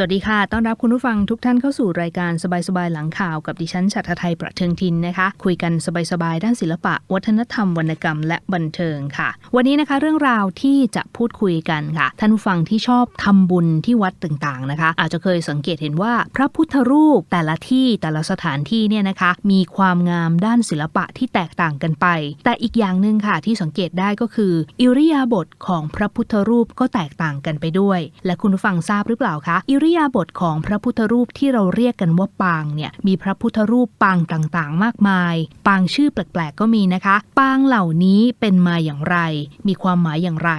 สวัสดีค่ะ ต้อนรับคุณผู้ฟังทุกท่านเข้าสู่รายการสบายๆ หลังข่าวกับดิฉันชัตรไทยประเทิงทินนะคะ คุยกันสบายๆ ด้านศิลปะ วัฒนธรรมวรรณกรรมและบันเทิงค่ะ วันนี้นะคะเรื่องราวที่จะพูดคุยกันค่ะ ท่านผู้ฟังที่ชอบทำบุญที่วัดต่างๆนะคะ อาจจะเคยสังเกตเห็นว่าพระพุทธรูปแต่ละที่แต่ละสถานที่เนี่ยนะคะ มีความงามด้านศิลปะที่แตกต่างกันไป แต่อีกอย่างหนึ่งค่ะที่สังเกตได้ก็คือ อิริยาบถของพระพุทธรูปก็แตกต่างกันไปด้วย และคุณผู้ฟังทราบหรือเปล่าคะอิริยาบถของพระพุทธรูปที่เราเรียกกันว่าปางเนี่ยมีพระพุทธรูปปางต่างๆ มากมาย ปางชื่อแปลกๆก็มีนะคะ ปางเหล่านี้เป็นมาอย่างไร มีความหมายอย่างไร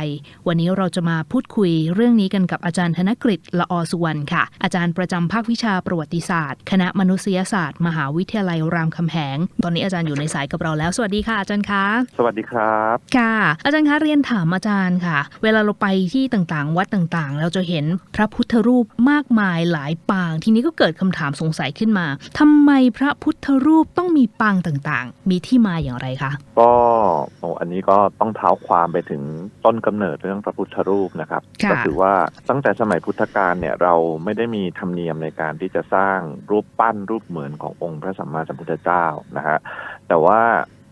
วันนี้เราจะมาพูดคุยเรื่องนี้กันกับอาจารย์ธนกฤษละอสุวรรณค่ะ อาจารย์ประจำภาควิชาประวัติศาสตร์ คณะมนุษยศาสตร์ มหาวิทยาลัยรามคำแหง ตอนนี้อาจารย์อยู่ในสายกับเราแล้วสวัสดีค่ะอาจารย์คะสวัสดีครับค่ะ อาจารย์คะเรียนถามอาจารย์ค่ะ เวลาเราไปที่ต่างๆ วัดต่างๆ เราจะเห็นพระพุทธรูปมากมายหลายปาง ทีนี้ก็เกิดคำถามสงสัยขึ้นมาทำไมพระพุทธรูปต้องมีปางต่างๆ มีที่มาอย่างไรคะ ก็โอ้อันนี้ก็ต้องเท้าความไปถึงต้นกำเนิดเรื่องพระพุทธรูปนะครับค่ะก็คือว่าตั้งแต่สมัยพุทธกาลเนี่ยเราไม่ได้มีธรรมเนียมในการที่จะสร้างรูปปั้นรูปเหมือนขององค์พระสัมมาสัมพุทธเจ้านะฮะแต่ว่า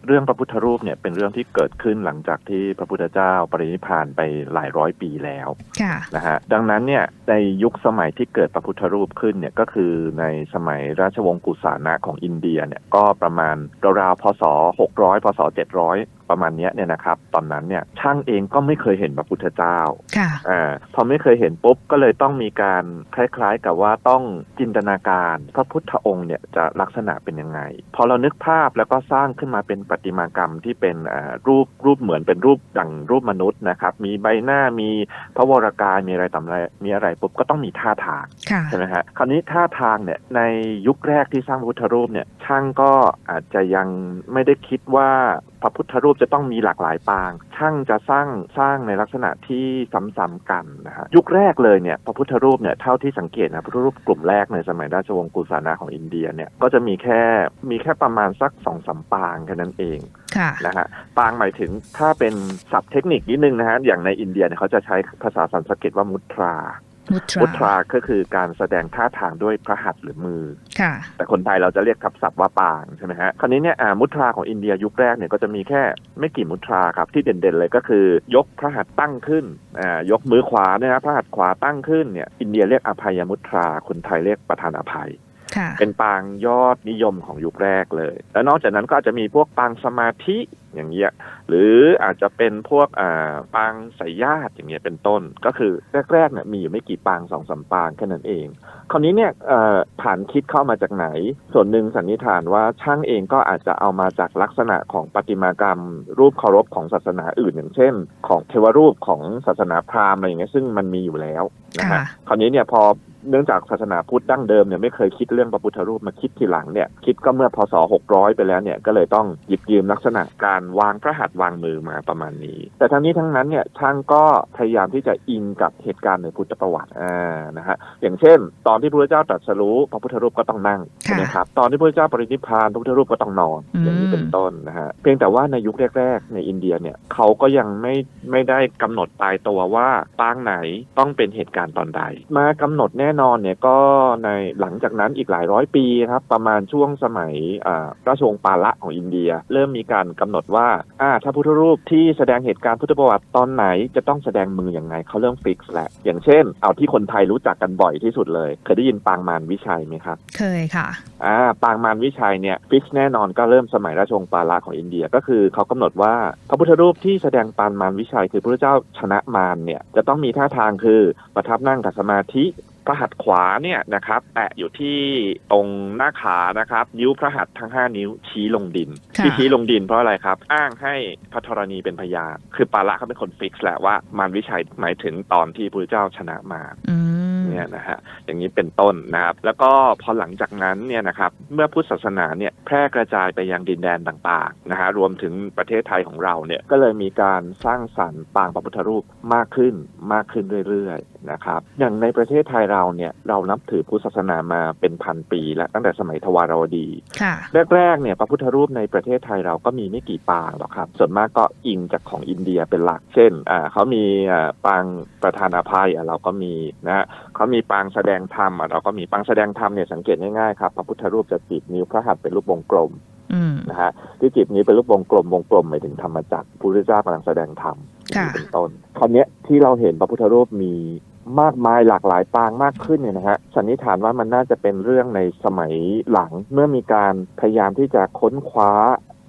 เรื่องพระพุทธรูปเนี่ยเป็นเรื่องที่เกิดขึ้นหลังจากที่พระพุทธเจ้าปรินิพพานไปหลายร้อยปีแล้วค่ะนะฮะดังนั้นเนี่ยในยุคสมัยที่เกิดพระพุทธรูปขึ้นเนี่ยก็คือในสมัยราชวงศ์กุสานะของอินเดียเนี่ยก็ประมาณราวๆพศ 600 พศ 700 ประมาณเนี้ยเนี่ยนะครับ ตอนนั้นเนี่ยช่างเองก็ไม่เคยเห็นพระพุทธเจ้าค่ะอ่าพอไม่เคยเห็นปุ๊บก็เลยต้องมีการคล้ายๆ กับว่าต้องจินตนาการพระพุทธองค์เนี่ยจะลักษณะเป็นยังไงพอเรานึกภาพแล้วก็สร้างขึ้นมาเป็นประติมากรรมที่เป็นอ่ารูปรูปเหมือนเป็นรูปดังรูปมนุษย์นะครับ มีใบหน้ามีพระวรากายมีอะไรต่ออะไรมีอะไรปุ๊บก็ต้องมีท่าทางค่ะใช่ไหมฮะคราวนี้ท่าทางเนี่ยในยุคแรกที่สร้างพระพุทธรูปเนี่ยช่างก็อาจจะยังไม่ได้คิดว่าพระพุทธรูปจะต้องมีหลากหลายปาง ช่างจะสร้างสร้างในลักษณะที่ซ้ำๆกันนะฮะยุคแรกเลยเนี่ยพระพุทธรูปเนี่ยเท่าที่สังเกตนะพระพุทธรูปกลุ่มแรกในสมัยราชวงศ์กุสานะของอินเดียเนี่ยก็จะมีแค่มีแค่ประมาณสักสองสามปางแค่นั้นเองค่ะนะฮะปางหมายถึงถ้าเป็นศัพท์เทคนิคนิดนึงนะฮะอย่างในอินเดียเนี่ยเขาจะใช้ภาษาสันสกฤตว่ามุตรา มุตรามุตราก็คือการแสดงท่าทางด้วยพระหัตถ์หรือมือค่ะแต่คนไทยเราจะเรียกทับศัพท์ว่าปางใช่ไหมฮะ คราวนี้เนี่ยอ่ามุตราของอินเดียยุคแรกเนี่ยก็จะมีแค่ไม่กี่มุตราครับที่เด่นๆเลยก็คือ ยกพระหัตถ์ตั้งขึ้นอ่ายกมือขวาเนี่ยนะพระหัตถ์ขวาตั้งขึ้นเนี่ยอินเดียเรียกอภัยมุตราคนไทยเรียกประธานอภัยค่ะ เป็นปางยอดนิยมของยุคแรกเลย แล้วนอกจากนั้นก็อาจจะมีพวกปางสมาธิอย่างเงี้ยหรืออาจจะเป็นพวกอ่าปางสายญาติอย่างเงี้ยเป็นต้น ก็คือแรกๆเนี่ยมีอยู่ไม่กี่ปางสองสามปางแค่นั้นเอง คราวนี้เนี่ยเอ่อฐานคิดเข้ามาจากไหน ส่วนหนึ่งสันนิษฐานว่าช่างเองก็อาจจะเอามาจากลักษณะของประติมากรรม รูปเคารพของศาสนาอื่น อย่างเช่น ของเทวรูปของศาสนาพราหมณ์อะไรอย่างเงี้ยซึ่งมันมีอยู่แล้วนะฮะค่ะคราวนี้เนี่ยพอ เนื่องจากศาสนาพุทธดั้งเดิมเนี่ยไม่เคยคิดเรื่องพระพุทธรูปมาคิดทีหลังเนี่ยคิดก็เมื่อพศ 600 ไปแล้วเนี่ยก็เลยต้องหยิบยืมลักษณะการวางพระหัตถ์วางมือมาประมาณนี้ แต่ทั้งนี้ทั้งนั้นเนี่ยช่างก็พยายามที่จะอิงกับเหตุการณ์ในพุทธประวัติอ่านะฮะอย่างเช่น ตอนที่พระพุทธเจ้าตรัสรู้พระพุทธรูปก็ต้องนั่งใช่ไหมครับตอนที่พระพุทธเจ้าปรินิพพานพระพุทธรูปก็ต้องนอนอืมอย่างนี้เป็นต้นนะฮะเพียงแต่ว่าในยุคแรก ๆ ในอินเดียเนี่ยเขาก็ยังไม่ไม่ได้กำหนดตายตัวว่าปางไหนต้องเป็นเหตุการณ์ตอนใด มากำหนดแน่นอนเนี่ยก็ในหลังจากนั้นอีกหลายร้อยปีครับประมาณช่วงสมัยอ่าราชวงศ์ปาละของอินเดีย เริ่มมีการกำหนดว่าอ่าถ้าพุทธรูปที่แสดงเหตุการณ์พุทธประวัติตอนไหนจะต้องแสดงมืออย่างไงเขาเริ่มฟิกซ์แหละอย่างเช่น เอาที่คนไทยรู้จักกันบ่อยที่สุดเลย เคยได้ยินปางมารวิชัยไหมครับ เคยค่ะอ่าปางมารวิชัยเนี่ยฟิกแน่นอนก็เริ่มสมัยราชวงศ์ปาละของอินเดียก็คือเขากำหนดว่าพระพุทธรูปที่แสดงปางมารวิชัย คือพระเจ้าชนะมารเนี่ยจะต้องมีท่าทางคือประทับนั่งกับสมาธิ พระหัตถ์ขวาเนี่ยนะครับแตะอยู่ที่ตรงหน้าขานะครับ นิ้วพระหัตถ์ทั้ง 5 นิ้วชี้ลงดินค่ะที่ชี้ลงดินเพราะอะไรครับ อ้างให้พระธรณีเป็นพยานคือปาละเขาเป็นคนฟิกซ์แหละว่ามารวิชัยหมายถึงตอนที่พระเจ้าชนะมารอืมเนี่ยนะฮะอย่างนี้เป็นต้นนะครับ แล้วก็พอหลังจากนั้นเนี่ยนะครับเมื่อพุทธศาสนาเนี่ยแพร่กระจายไปยังดินแดนต่างๆนะฮะรวมถึงประเทศไทยของเราเนี่ยก็เลยมีการสร้างสรรค์ปางพระพุทธรูปมากขึ้นมากขึ้นเรื่อยๆนะครับ อย่างในประเทศไทยเราเนี่ยเรานับถือพุทธศาสนามาเป็นพันปีแล้วตั้งแต่สมัยทวารวดีค่ะแรกๆเนี่ยพระพุทธรูปในประเทศไทยเราก็มีไม่กี่ปางหรอกครับ ส่วนมากก็อิงจากของอินเดียเป็นหลัก เช่นอ่าเขามีอ่าปางประธานอภัยอะเราก็มีนะฮะเขามีปางแสดงธรรมอะเราก็มีปางแสดงธรรมเนี่ยสังเกตง่ายๆครับพระพุทธรูปจะติดนิ้วพระหัตถ์เป็นรูปวงกลมอืม นะฮะที่จีบนี้เป็นรูปวงกลมวงกลมหมายถึงธรรมจักรพระพุทธเจ้ากำลังแสดงธรรมค่ะเป็นต้นคราวเนี้ยที่เราเห็นพระพุทธรูปมีมากมายหลากหลายปางมากขึ้นเนี่ยนะฮะสันนิษฐานว่ามันน่าจะเป็นเรื่องในสมัยหลังเมื่อมีการพยายามที่จะค้นคว้า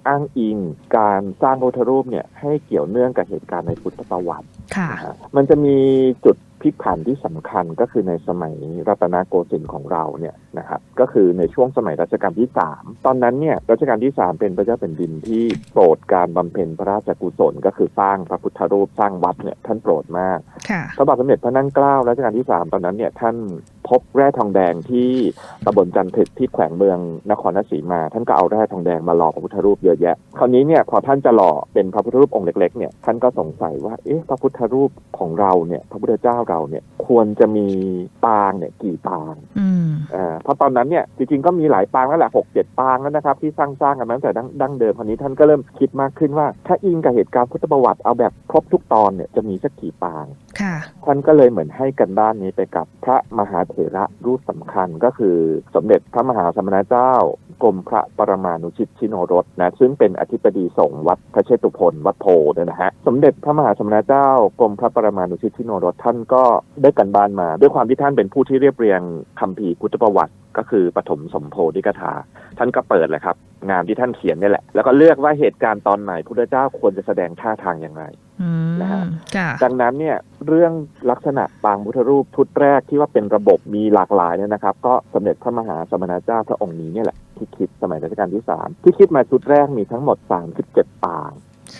อ้างอิงการสร้างพระพุทธรูปเนี่ยให้เกี่ยวเนื่องกับเหตุการณ์ในพุทธประวัติค่ะนะฮะมันจะมีจุด พลิกผันที่สำคัญก็คือในสมัยรัตนโกสินทร์ของเราเนี่ยนะครับก็คือในช่วงสมัยรัชกาลที่3ตอนนั้นเนี่ยรัชกาลที่3เป็นพระเจ้าแผ่นดินที่โปรดการบำเพ็ญพระราชกุศล ก็คือสร้างพระพุทธรูปสร้างวัดเนี่ยท่านโปรดมากค่ะพระบาทสมเด็จพระนั่งเกล้ารัชกาลที่3ตอนนั้นเนี่ยท่าน พบแร่ทองแดงที่ตำบลจันทึกที่แขวงเมืองนครราชสีมา ท่านก็เอาแร่ทองแดงมาหล่อพระพุทธรูปเยอะแยะ คราวนี้เนี่ยพอท่านจะหล่อเป็นพระพุทธรูปองค์เล็กๆเนี่ยท่านก็สงสัยว่าเอ๊ะพระพุทธรูปของเราเนี่ยพระพุทธเจ้าเราเนี่ยควรจะมีปางเนี่ยกี่ปางอืมอ่าเพราะตอนนั้นเนี่ยจริงๆก็มีหลายปางแล้วแหละหกเจ็ดปางแล้วนะครับที่สร้างสร้างๆกันมาตั้งแต่ดั้งดั้งเดิมคราวนี้ท่านก็เริ่มคิดมากขึ้นว่า ถ้าอิงกับเหตุการณ์พุทธประวัติเอาแบบครบทุกตอนเนี่ยจะมีสักกี่ปางค่ะท่านก็เลยเหมือนให้กันบ้านนี้ไปกับพระมหาเถระรูปสำคัญก็คือสมเด็จพระมหาสมณเจ้ากรมพระปรมาณุชิตชิโนรสนะซึ่งเป็นอธิบดีสงฆ์วัดพระเชตุพนวัดโพเนี่ยนะฮะสมเด็จพระมหาสมณเจ้ากรมพระปรมาณุชิตชิโนรสท่านก็ได้กันบ้านมา ด้วยความที่ท่านเป็นผู้ที่เรียบเรียงคัมภีพุทธประวัติก็คือปฐมสมโพธิกถา ท่านก็เปิดเลยครับ งานที่ท่านเขียนนี่แหละ แล้วก็เลือกว่าเหตุการณ์ตอนไหนพุทธเจ้าควรจะแสดงท่าทางอย่างไร นะฮะค่ะดังนั้นเนี่ยเรื่องลักษณะปางพุทธรูปชุดแรกที่ว่าเป็นระบบมีหลากหลายเนี่ยนะครับ ก็สมเด็จพระมหาสมณเจ้าพระองค์นี้เนี่ยแหละที่คิดสมัยรัชกาลที่สามที่คิดมาชุดแรกมีทั้งหมด37ปาง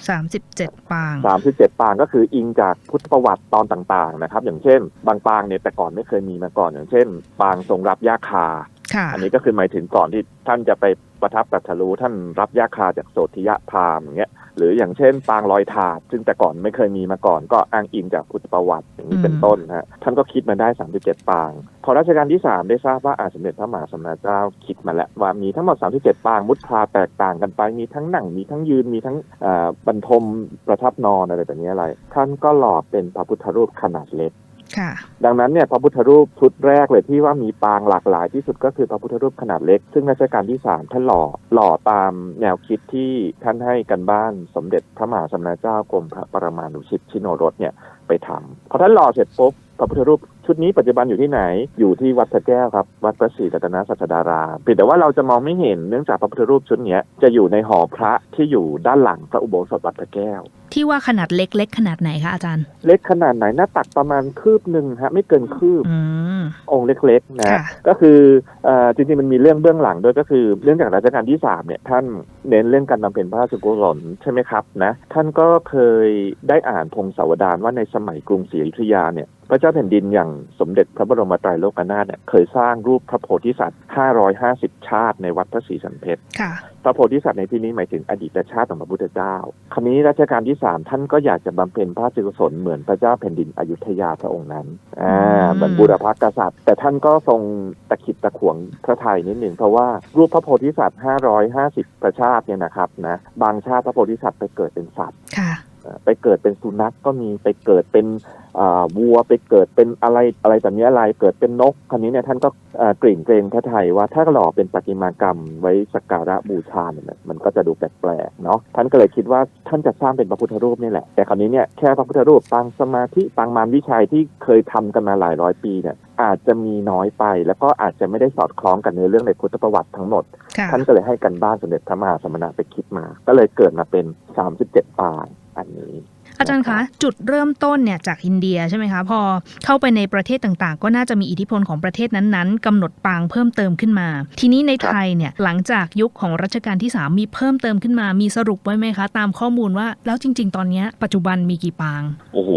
สามสิบเจ็ดปาง37ปางก็คืออิงจากพุทธประวัติตอนต่างๆนะครับ อย่างเช่น บางปางเนี่ยแต่ก่อนไม่เคยมีมาก่อน อย่างเช่น ปางทรงรับยาคาค่ะอันนี้ก็คือหมายถึงก่อนที่ท่านจะไปประทับตรัสรู้ท่านรับยาคาจากโสธิยะพราหมณ์อย่างเงี้ย หรืออย่างเช่น ปางลอยถาด ซึ่งแต่ก่อนไม่เคยมีมาก่อน ก็อ้างอิงจากพุทธประวัติอย่างนี้เป็นต้นนะฮะท่านก็คิดมาได้ 37 ปาง พอรัชกาลที่ 3 ได้ทราบว่าอาสมเด็จพระมหาสมณเจ้าคิดมาแล้วว่ามีทั้งหมด 37 ปางมุทราแตกต่างกันไป มีทั้งหนังมีทั้งยืนมีทั้งเอ่อบรรทมประทับนอนอะไรแบบนี้อะไร ท่านก็หล่อเป็นพระพุทธรูปขนาดเล็กค่ะ ดังนั้นเนี่ยพระพุทธรูปชุดแรกเลยที่ว่ามีปางหลากหลายที่สุดก็คือพระพุทธรูปขนาดเล็ก ซึ่งรัชกาลที่สามท่านหล่อหล่อตามแนวคิดที่ท่านให้กันบ้านสมเด็จพระมหาสมณเจ้ากรมพระปรมาณุชิตชิโนรสเนี่ยไปทำพอท่านหล่อเสร็จปุ๊บพระพุทธรูป ชุดนี้ปัจจุบันอยู่ที่ไหน อยู่ที่วัดพระแก้วครับ วัดพระศรีรัตนศาสดารามเพียงแต่ว่าเราจะมองไม่เห็นเนื่องจากพระพุทธรูปชุดเนี้ยจะอยู่ในหอพระที่อยู่ด้านหลังพระอุโบสถวัดพระแก้ว ที่ว่าขนาดเล็กเล็กขนาดไหนคะอาจารย์ เล็กขนาดไหนหน้าตักประมาณคืบหนึ่งฮะไม่เกินคืบอืมองค์เล็กๆนะค่ะก็คือเอ่อจริงๆมันมีเรื่องเบื้องหลังด้วยก็คือเรื่องจากรัชกาลที่สามเนี่ยท่านเน้นเรื่องการบำเพ็ญพระราชกุศลใช่ไหมครับนะท่านก็เคยได้อ่านพงศาวดารว่าในสมัยกรุงศรีอยุธยาเนี่ยพระเจ้าแผ่นดินอย่างสมเด็จพระบรมไตรโลกนาถเนี่ยเคยสร้างรูปพระโพธิสัตว์ 550 ชาติในวัดพระศรีสันเพชรค่ะพระโพธิสัตว์ในที่นี้หมายถึงอดีตชาติของพระพุทธเจ้าคราวนี้รัชกาลที่สามท่านก็อยากจะบำเพ็ญพระราชกุศลเหมือนพระเจ้าแผ่นดินอยุธยาพระองค์นั้น อ่าอืมเหมือนบูรพกษัตริย์ แต่ท่านก็ทรงตะขิดตะขวงพระไทยนิดหนึ่งเพราะว่ารูปพระโพธิสัตว์ 550 ประชาติเนี่ยนะครับนะ บางชาติพระโพธิสัตว์ไปเกิดเป็นสัตว์ค่ะเอ่อ ไปเกิดเป็นสุนัขก็มีไปเกิดเป็นอ่าวัวไปเกิดเป็นอะไรอะไรแบบนี้อะไรเกิดเป็นนกคราวนี้เนี่ยท่านก็เอ่อกริ่งเกรงพระไทยว่าถ้าหล่อเป็นประติมากรรมไว้สักการะบูชาเนี่ยมันก็จะดูแปลกๆเนาะท่านก็เลยคิดว่าท่านจะสร้างเป็นพระพุทธรูปนี่แหละ แต่คราวนี้เนี่ยแค่พระพุทธรูปปางสมาธิปางมารวิชัยที่เคยทำกันมาหลายร้อยปีเนี่ยอาจจะมีน้อยไป แล้วก็อาจจะไม่ได้สอดคล้องกันในเรื่องในพุทธประวัติทั้งหมดค่ะท่านก็เลยให้กันบ้านสมเด็จพระมหาสมณะไปคิดมา ก็เลยเกิดมาเป็น 37ปาง อันนี้ อาจารย์คะ จุดเริ่มต้นเนี่ยจากอินเดียใช่ไหมคะ พอเข้าไปในประเทศต่างๆ ก็น่าจะมีอิทธิพลของประเทศนั้นๆกำหนดปางเพิ่มเติมขึ้นมา ทีนี้ในไทยเนี่ยหลังจากยุคของรัชกาลที่ 3 มีเพิ่มเติมขึ้นมา มีสรุปไว้ไหมคะ ตามข้อมูลว่าแล้วจริง ๆ ตอนเนี้ยปัจจุบันมีกี่ปาง โอ้โห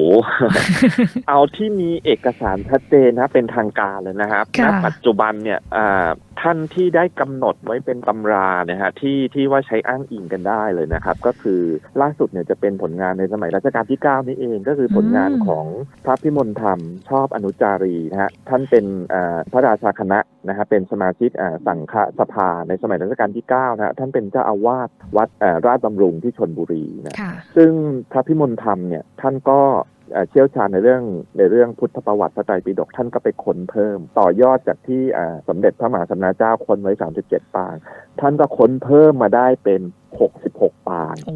เอาที่มีเอกสารชัดเจนนะเป็นทางการเลยนะครับณค่ะปัจจุบันเนี่ยอ่าท่านที่ได้กำหนดไว้เป็นตำราเนี่ยฮะที่ที่ว่าใช้อ้างอิงกันได้เลยนะครับ ก็คือล่าสุดเนี่ยจะเป็นผลงานในสมัยรัชกาลที่ 9 นี่เองก็คือผลงานอืมของพระพิมลธรรม ชอบอนุจารีนะฮะท่านเป็นอ่าพระราชาคณะนะฮะเป็นสมาชิกอ่าสังฆสภาในสมัยรัชกาลที่9นะฮะท่านเป็นเจ้าอาวาสวัดอ่าราชบำรุงที่ชนบุรีนะค่ะซึ่งพระพิมลธรรมเนี่ยท่านก็ เอ่อเชี่ยวชาญในเรื่องในเรื่องพุทธประวัติพระไตรปิฎกท่านก็ไปค้นเพิ่ม ต่อยอดจากที่อ่าสมเด็จพระมหาสมณเจ้าค้นไว้ 37 ปาง ท่านก็ค้นเพิ่มมาได้เป็น 66 ปางโ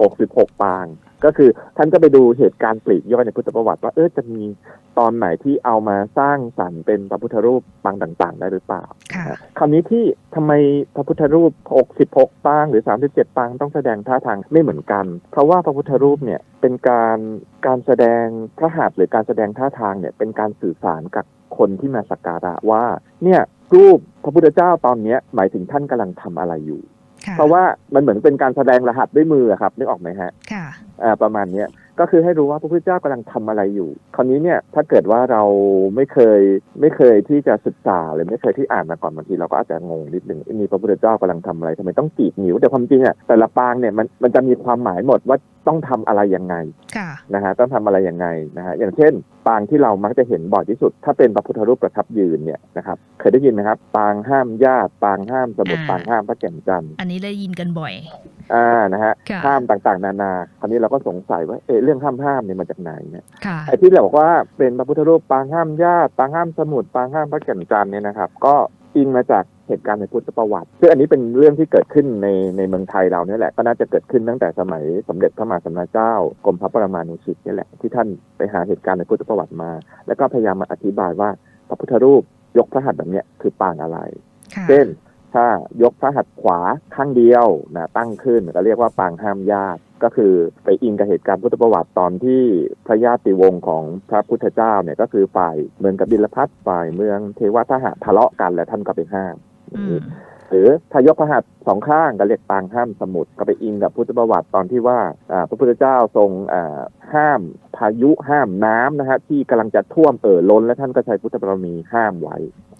อ้66 ปาง ก็คือท่านก็ไปดูเหตุการณ์ปลีกย่อยในพุทธประวัติ ว่าเออจะมีตอนไหนที่เอามาสร้างสรรค์เป็นพระพุทธรูปปางต่าง ๆ ได้หรือเปล่าค่ะคราวนี้ที่ทำไมพระพุทธรูป 66 ปางหรือ 37 ปางต้องแสดงท่าทางไม่เหมือนกัน เพราะว่าพระพุทธรูปเนี่ยเป็นการการแสดงพระหัตถ์หรือการแสดงท่าทางเนี่ยเป็นการสื่อสารกับคนที่มาสักการะว่าเนี่ยรูปพระพุทธเจ้าตอนเนี้ยหมายถึงท่านกำลังทำอะไรอยู่ค่ะ เพราะว่ามันเหมือนเป็นการแสดงรหัสด้วยมืออะครับนึกออกไหมฮะค่ะอ่าประมาณเนี้ย ก็คือให้รู้ว่าพระพุทธเจ้ากำลังทำอะไรอยู่ คราวนี้เนี่ยถ้าเกิดว่าเราไม่เคยไม่เคยที่จะศึกษาหรือไม่เคยที่อ่านมาก่อนบางทีเราก็อาจจะงงนิดนึงเอ๊ะมีพระพุทธเจ้ากำลังทำอะไรทำไมต้องกรีดนิ้วแต่ความจริงอะแต่ละปางเนี่ยมันมันจะมีความหมายหมดว่าต้องทำอะไรยังไงค่ะนะฮะต้องทำอะไรยังไงนะฮะอย่างเช่น ปางที่เรามักจะเห็นบ่อยที่สุด ถ้าเป็นพระพุทธรูปประทับยืนเนี่ยนะครับเคยได้ยินไหมครับ ปางห้ามญาติปางห้ามสมุดอ่าปางห้ามพระแก่นจันทร์อันนี้ได้ยินกันบ่อยอ่านะฮะค่ะห้ามต่างๆ นานาคราวนี้เราก็สงสัยว่าเอะเรื่องห้ามห้ามเนี่ยมาจากไหนเนี่ยค่ะไอ้ที่เราบอกว่าเป็นพระพุทธรูปปางห้ามญาติปางห้ามสมุดปางห้ามพระแก่นจันทร์เนี่ยนะครับ ก็อิงมาจากเหตุการณ์ในพุทธประวัติซึ่งอันนี้เป็นเรื่องที่เกิดขึ้นในในเมืองไทยเราเนี่ยแหละ ก็น่าจะเกิดขึ้นตั้งแต่สมัยสมเด็จพระมหาสมณเจ้ากรมพระปรมานุชิตเนี่ยแหละที่ท่านไปหาเหตุการณ์ในพุทธประวัติมา แล้วก็พยายามมาอธิบายว่าพระพุทธรูปยกพระหัตถ์แบบเนี้ยคือปางอะไรค่ะเช่น ถ้ายกพระหัตถ์ขวาข้างเดียวนะตั้งขึ้นก็เรียกว่าปางห้ามญาติ ก็คือไปอิงกับเหตุการณ์พุทธประวัติตอนที่พระญาติวงศ์ของพระพุทธเจ้าเนี่ยก็คือฝ่ายเมืองกบิลพัทฝ่ายเมืองเทวทหะทะเลาะกัน และท่านก็ไปห้าม หรือถ้ายกพระหัตถ์สองข้างก็เรียกปางห้ามสมุทรก็ไปอิงกับพุทธประวัติตอนที่ว่าอ่าพระพุทธเจ้าทรงอ่าห้ามพายุห้ามน้ำนะฮะที่กำลังจะท่วมเอ่อล้น และท่านก็ใช้พุทธบารมีห้ามไว้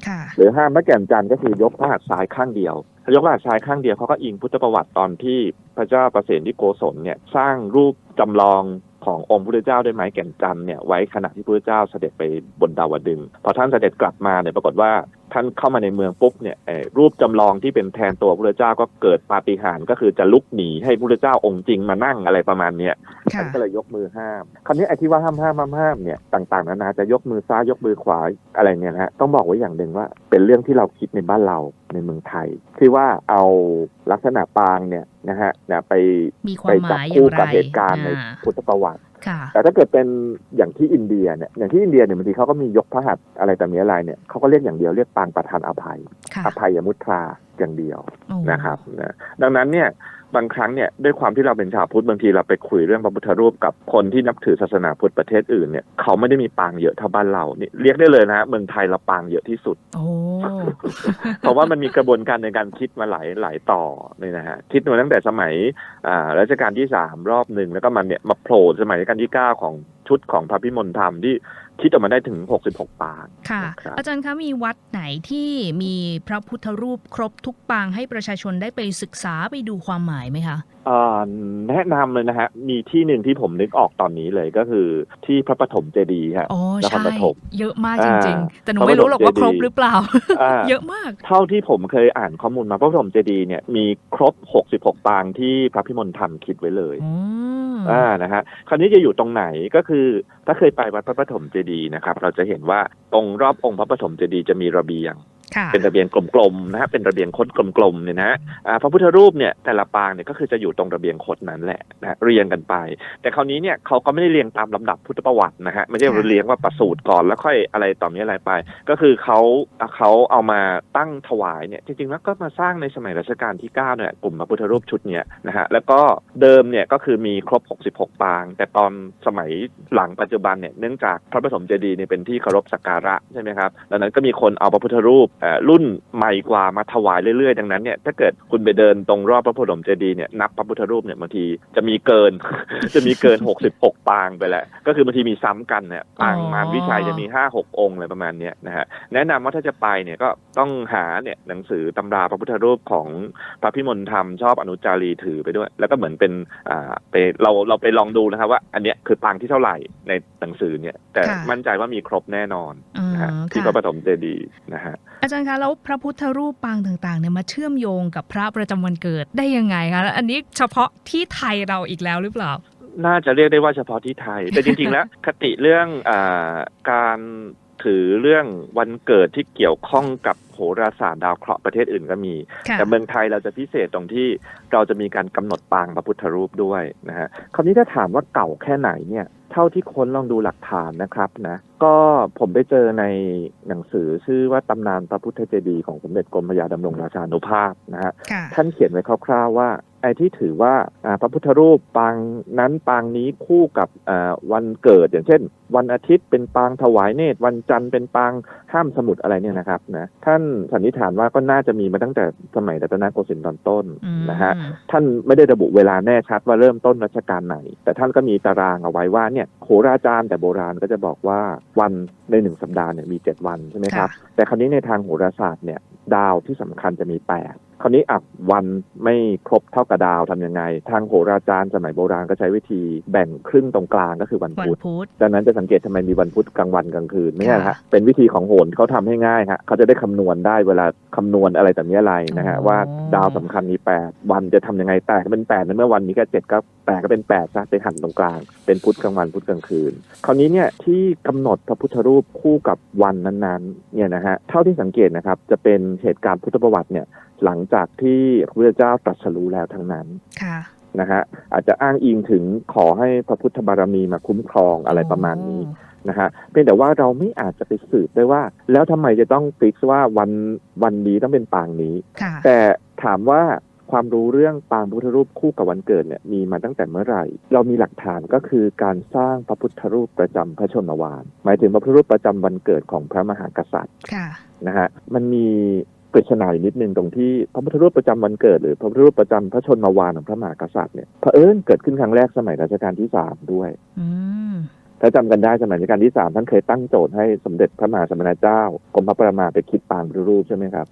ค่ะหรือห้ามพระแก่นจันทร์ก็คือยกพระหัตถ์ซ้ายข้างเดียวถ้ายกพระหัตถ์ซ้ายข้างเดียวเขาก็อิงพุทธประวัติตอนที่พระเจ้าประเสนที่โกศลเนี่ยสร้างรูปจำลองขององค์พุทธเจ้าด้วยไม้แก่นจันทร์เนี่ยไว้ขณะที่พระพุทธเจ้าเสด็จไปบนดาวดึงส์พอท่านเสด็จกลับมาเนี่ยปรากฏว่า ท่านเข้ามาในเมืองปุ๊บเนี่ยเอ่อรูปจำลองที่เป็นแทนตัวพระพุทธเจ้าก็เกิดปาฏิหาริย์ก็คือจะลุกหนีให้พระพุทธเจ้าองค์จริงมานั่งอะไรประมาณเนี้ยค่ะท่านก็เลยยกมือห้าม คราวนี้ไอ้ที่ว่าห้ามห้ามห้ามห้ามเนี่ยต่างๆนานาจะยกมือซ้ายยกมือขวาอะไรเนี่ยนะฮะต้องบอกไว้อย่างหนึ่งว่าเป็นเรื่องที่เราคิดในบ้านเราในเมืองไทยที่ว่าเอาลักษณะปางเนี่ยนะฮะนะไปมีควาไปมหจับมายอย่าคู่งไรกับเหตุการณ์ในอ่าพุทธประวัติค่ะ แต่ถ้าเกิดเป็นอย่างที่อินเดียเนี่ยอย่างที่อินเดียเนี่ยบางทีเขาก็มียกพระหัตถ์อะไรแต่มีอะไรเนี่ยเขาก็เรียกอย่างเดียวเรียกปางประทานอภัยค่ะอภัยมุทราอย่างเดียวโอ้นะครับนะดังนั้นเนี่ย บางครั้งเนี่ยด้วยความที่เราเป็นชาวพุทธบางทีเราไปคุยเรื่องพระพุทธรูปกับคนที่นับถือศาสนาพุทธประเทศอื่นเนี่ยเขาไม่ได้มีปางเยอะเท่าบ้านเรานี่เรียกได้เลยนะฮะเมืองไทยเราปางเยอะที่สุดโอ้เพราะว่ามันมีกระบวนการในการคิดมาหลายหลายต่อเนี่ยนะฮะคิดมาตั้งแต่สมัยอ่ารัชกาลที่สามรอบหนึ่งแล้วก็มันเนี่ยมาโผล่สมัยรัชกาลที่เก้าของชุดของพระพิมลธรรมที่ คิดออกมาได้ถึง 66 ปางค่ะนะครับอาจารย์คะมีวัดไหนที่มีพระพุทธรูปครบทุกปางให้ประชาชนได้ไปศึกษาไปดูความหมายไหมคะเอ่อแนะนำเลยนะฮะ มีที่หนึ่งที่ผมนึกออกตอนนี้เลยก็คือที่พระปฐมเจดีย์ฮะอ๋อนครใช่ ปฐม เยอะมากจอ่าริง ๆ แต่หนูไม่รู้หรอกว่าพระคบรมเจดีย์รบหรือเปล่า อ่า เยอะมาก เท่าที่ผมเคยอ่านข้อมูลมาพระปฐมเจดีย์เนี่ยมีครบ 66 ปางที่พระพิมลธรรมคิดไว้เลย อืม อ่านะฮะคราวนี้จะอยู่ตรงไหนก็คือถ้าเคยไปวัดพระปฐมเจดีย์นะครับ เราจะเห็นว่าตรงรอบองค์พระปฐมเจดีย์จะมีระเบียงค่ะเป็นระเบียงกลมๆนะฮะเป็นระเบียงคดกลมๆเนี่ยนะฮะอ่าพระพุทธรูปเนี่ยแต่ละปางเนี่ยก็คือจะอยู่ตรงระเบียงคดนั้นแหละนะฮะเรียงกันไป แต่คราวนี้เนี่ยเขาก็ไม่ได้เรียงตามลำดับพุทธประวัตินะฮะไม่ใช่ค่ะเรียงว่าประสูติก่อนแล้วค่อยอะไรต่อมีอะไรไป ก็คือเขาเขาเอามาตั้งถวายเนี่ยจริงๆแล้วก็มาสร้างในสมัยรัชกาลที่9เนี่ยกลุ่มพระพุทธรูปชุดเนี่ยนะฮะแล้วก็เดิมเนี่ยก็คือมีครบ 66 ปาง แต่ตอนสมัยหลังปัจจุบันเนี่ยเนื่องจากพระปฐมเจดีย์เนี่ยเป็นที่เคารพสักการะการะใช่ไหมครับดังนั้นก็มีคนเอาพระพุทธรูปเอ่อรุ่นใหม่กว่ามาถวายเรื่อยๆ ดังนั้นเนี่ยถ้าเกิดคุณไปเดินตรงรอบพระโพธิ์ดมเจดีย์เนี่ยนับพระพุทธรูปเนี่ยบางทีจะมีเกิน จะมีเกิน 66 ปางไปแล้วก็คือบางทีมีซ้ำกันเนี่ยปางอ๋อมารวิชัยจะมี 5 6 องค์อะไรประมาณเนี้ยนะฮะแนะนำว่าถ้าจะไปเนี่ยก็ต้องหาเนี่ยหนังสือตำราพระพุทธรูปของพระพิมลธรรมชอบอนุจารีถือไปด้วย แล้วก็เหมือนเป็นอ่าไปเราเราไปลองดูนะครับว่า อันเนี้ยคือปางที่เท่าไหร่ในหนังสือเนี่ยแต่ค่ะมั่นใจว่ามีครบแน่นอนอ๋อนะฮะที่ค่ะพระปฐมเจดีย์นะฮะอาจารย์คะแล้วพระพุทธรูปปางต่างๆเนี่ยมาเชื่อมโยงกับพระประจำวันเกิดได้ยังไงคะอันนี้เฉพาะที่ไทยเราอีกแล้วหรือเปล่า น่าจะเรียกได้ว่าเฉพาะที่ไทย แต่จริงๆแล้วคติเรื่องอาการถือเรื่องวันเกิดที่เกี่ยวข้องกับโหราศาสตร์ดาวเคราะห์ประเทศอื่นก็มีค่ะแต่เมืองไทยเราจะพิเศษตรงที่เราจะมีการกำหนดปางพระพุทธรูปด้วยนะฮะคราวนี้ถ้าถามว่าเก่าแค่ไหนเนี่ยเท่าที่ค้นลองดูหลักฐานนะครับนะ ก็ผมไปเจอในหนังสือชื่อว่าตำนานพระพุทธเจดีย์ของสมเด็จกรมพระยาดำรงราชานุภาพนะฮะค่ะท่านเขียนไว้คร่าวๆว่า ไอ้ที่ถือว่าอ่าพระพุทธรูปปางนั้นปางนี้คู่กับอ่าวันเกิด อย่างเช่น วันอาทิตย์เป็นปางถวายเนตร วันจันทร์เป็นปางห้ามสมุดอะไรเนี่ยนะครับนะท่านสันนิษฐานว่าก็น่าจะมีมาตั้งแต่สมัยรัตนโกสินทร์ตอนต้นอืมนะฮะท่านไม่ได้ระบุเวลาแน่ชัดว่าเริ่มต้นรัชกาลไหน แต่ท่านก็มีตารางเอาไว้ว่าเนี่ยโหราจารย์แต่โบราณก็จะบอกว่าวันในหนึ่งสัปดาห์เนี่ยมีเจ็ดวันใช่ไหมครับค่ะแต่คราวนี้ในทางโหราศาสตร์เนี่ย ดาวที่สำคัญจะมีแปดคราวนี้อะวันไม่ครบเท่ากับดาวทำยังไง ทางโหราจารย์สมัยโบราณก็ใช้วิธีแบ่งครึ่งตรงกลางก็คือวันวันพุธพุธดังนั้นจะสังเกตทำไมมีวันพุธกลางวันกลางคืนไม่ใช่นะค่ะฮะเป็นวิธีของโหรเขาทำให้ง่ายฮะเขาจะได้คำนวณได้เวลาคำนวณอะไรแต่นี้อะไรนะฮะอ๋อว่าดาวสำคัญมีแปดวันจะทำยังไงแตกเป็นแปดในเมื่อวันมีแค่เจ็ดก็แตกก็เป็นแปดซะไปหันตรงกลาง เป็นพุธกลางวันพุธกลางคืน คราวนี้เนี่ยที่กำหนดพระพุทธรูปคู่กับวันนั้นๆเนี่ยนะฮะเท่าที่สังเกตนะครับจะเป็นเหตุการณ์พุทธประวัติเนี่ย หลังจากที่พระพุทธเจ้าตรัสรู้แล้วทั้งนั้นค่ะนะฮะอาจจะอ้างอิงถึงขอให้พระพุทธบารมีมาคุ้มครองอะไรประมาณนี้นะฮะเพียงแต่ว่าเราไม่อาจจะไปสืบได้ว่า แล้วทำไมจะต้องฟิกซ์ว่าวันวันนี้ต้องเป็นปางนี้ค่ะแต่ถามว่า ความรู้เรื่องปางพระพุทธรูปคู่กับวันเกิดเนี่ยมีมาตั้งแต่เมื่อไหร่ เรามีหลักฐานก็คือการสร้างพระพุทธรูปประจำพระชนมวานหมายถึงพระพุทธรูปประจำวันเกิดของพระมหากษัตริย์ค่ะนะฮะมันมีปริศนาอยู่นิดนึงตรงที่พระพุทธรูปประจำวันเกิดหรือพระพุทธรูปประจำพระชนมวานของพระมหากษัตริย์เนี่ยเผอิญเกิดขึ้นครั้งแรกสมัยรัชกาลที่สามด้วยอืมถ้าจำกันได้สมัยรัชกาลที่สามท่านเคยตั้งโจทย์ให้สมเด็จพระมหาสมณเจ้ากรมพระประมาไปคิดปางพระรูปใช่ไหมครับ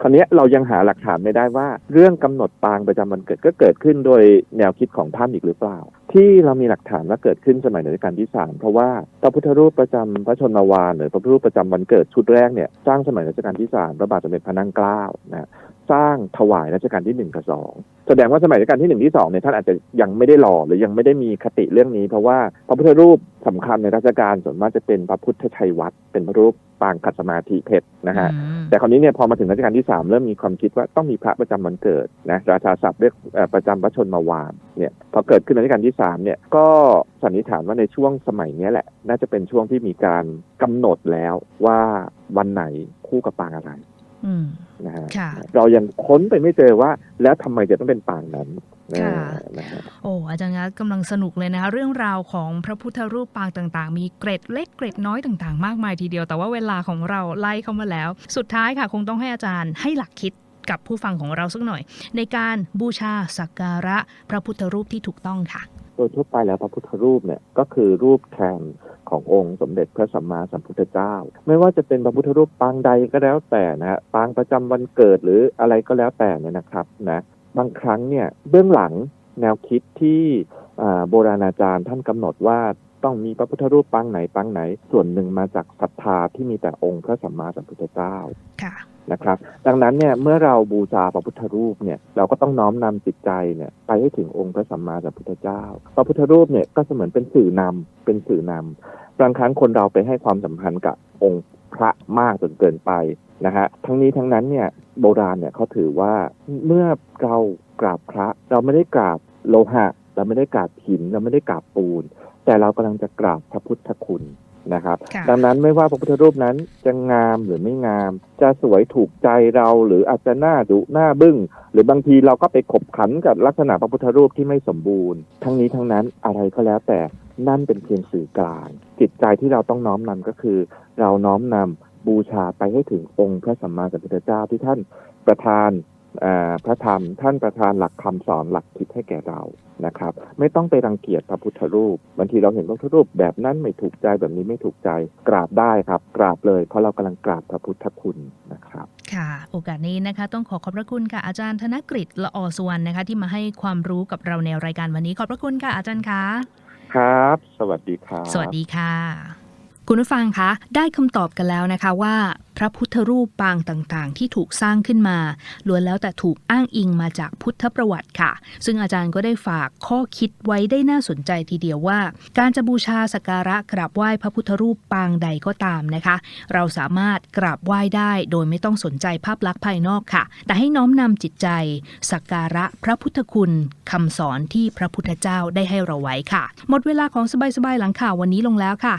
คราวนี้เรายังหาหลักฐานไม่ได้ว่า เรื่องกำหนดปางประจำวันเกิดก็เกิดขึ้นโดยแนวคิดของท่านอีกหรือเปล่า ที่เรามีหลักฐานว่าเกิดขึ้นสมัยรัชกาลที่สามเพราะว่าพระพุทธรูปประจำพระชนมวานหรือพระพุทธรูปประจำวันเกิดชุดแรกเนี่ยสร้างสมัยรัชกาลที่สามพระบาทสมเด็จพระนั่งเกล้านะ สร้างถวายรัชกาลที่หนึ่งกับสองแสดงว่าสมัยรัชกาลที่หนึ่งที่สองเนี่ยท่านอาจจะยังไม่ได้หล่อหรือยังไม่ได้มีคติเรื่องนี้ เพราะว่าพระพุทธรูปสำคัญในรัชกาลส่วนมากจะเป็นพระพุทธชัยวัดเป็นพระรูปปางขัดสมาธิเพชรนะฮะอืมแต่คราวนี้เนี่ยพอมาถึงรัชกาลที่3เริ่มมีความคิดว่าต้องมีพระประจำวันเกิดนะราชาศัพท์เรียกเอ่อประจำพระชนมวานเนี่ยพอเกิดขึ้นรัชกาลที่3เนี่ยก็สันนิษฐานว่าในช่วงสมัยเนี้ยแหละ น่าจะเป็นช่วงที่มีการกำหนดแล้วว่าวันไหนคู่กับปางอะไรอืม นะฮะค่ะเรายังค้นไปไม่เจอว่า แล้วทำไมจะต้องเป็นปางนั้นนะค่ะนะฮะโอ้อาจารย์งัดกำลังสนุกเลยนะคะเรื่องราวของพระพุทธรูปปางต่างๆ มีเกร็ดเล็กเกร็ดน้อยต่างๆ มากมายทีเดียวแต่ว่าเวลาของเราไล่เข้ามาแล้ว สุดท้ายค่ะ คงต้องให้อาจารย์ให้หลักคิดกับผู้ฟังของเราสักหน่อย ในการบูชาสักการะพระพุทธรูปที่ถูกต้องค่ะ โดยทั่วไปแล้วพระพุทธรูปเนี่ยก็คือรูปแทน ขององค์สมเด็จพระสัมมาสัมพุทธเจ้า ไม่ว่าจะเป็นพระพุทธรูปปางใดก็แล้วแต่นะฮะปางประจำวันเกิดหรืออะไรก็แล้วแต่เนี่ยนะครับนะบางครั้งเนี่ยเบื้องหลังแนวคิดที่โบราณอาจารย์ท่านกำหนดว่าต้องมีพระพุทธรูปปางไหนปางไหน ส่วนหนึ่งมาจากศรัทธาที่มีแต่องค์พระสัมมาสัมพุทธเจ้าค่ะ นะครับ ดังนั้นเนี่ยเมื่อเราบูชาพระพุทธรูปเนี่ยเราก็ต้องน้อมนำจิตใจเนี่ยไปให้ถึงองค์พระสัมมาสัมพุทธเจ้า พระพุทธรูปเนี่ยก็เสมือนเป็นสื่อนำเป็นสื่อนำบางครั้งคนเราไปให้ความสัมพันธ์กับองค์พระมากจนเกินไปนะฮะทั้งนี้ทั้งนั้นเนี่ยโบราณเนี่ยเขาถือว่าเมื่อเรากราบพระ เราไม่ได้กราบโลหะ เราไม่ได้กราบหิน เราไม่ได้กราบปูน แต่เรากำลังจะกราบพระพุทธคุณ นะครับค่ะดังนั้นไม่ว่าพระพุทธรูปนั้นจะงามหรือไม่งาม จะสวยถูกใจเราหรืออาจจะหน้าดุหน้าบึ้ง หรือบางทีเราก็ไปขบขันกับลักษณะพระพุทธรูปที่ไม่สมบูรณ์ ทั้งนี้ทั้งนั้นอะไรก็แล้วแต่นั่นเป็นเพียงสื่อกลางจิตใจที่เราต้องน้อมนำก็คือ เราน้อมนำบูชาไปให้ถึงองค์พระสัมมาสัมพุทธเจ้าที่ท่านประทานเอ่อ พระธรรมท่านประทานหลักคำสอนหลักคิดให้แก่เรานะครับ ไม่ต้องไปรังเกียจพระพุทธรูปบางทีเราเห็นพระพุทธรูปแบบนั้นไม่ถูกใจแบบนี้ไม่ถูกใจกราบได้ครับ กราบเลย เพราะเรากำลังกราบพระพุทธคุณนะครับ ค่ะ โอกาสนี้นะคะ ต้องขอขอบพระคุณค่ะอาจารย์ธนกฤษละออสุวรรณนะคะ ที่มาให้ความรู้กับเราในรายการวันนี้ขอบพระคุณค่ะอาจารย์คะครับ สวัสดีครับสวัสดีค่ะ คุณผู้ฟังคะ ได้คำตอบกันแล้วนะคะว่า พระพุทธรูปปางต่างๆ ที่ถูกสร้างขึ้นมาล้วนแล้วแต่ถูกอ้างอิงมาจากพุทธประวัติค่ะ ซึ่งอาจารย์ก็ได้ฝากข้อคิดไว้ได้น่าสนใจทีเดียวว่า การจะบูชาสักการะกราบไหว้พระพุทธรูปปางใดก็ตามนะคะ เราสามารถกราบไหว้ได้โดยไม่ต้องสนใจภาพลักษณ์ภายนอกค่ะ แต่ให้น้อมนำจิตใจ สักการะพระพุทธคุณคำสอนที่พระพุทธเจ้าได้ให้เราไว้ค่ะ หมดเวลาของสบายๆหลังข่าววันนี้ลงแล้วค่ะ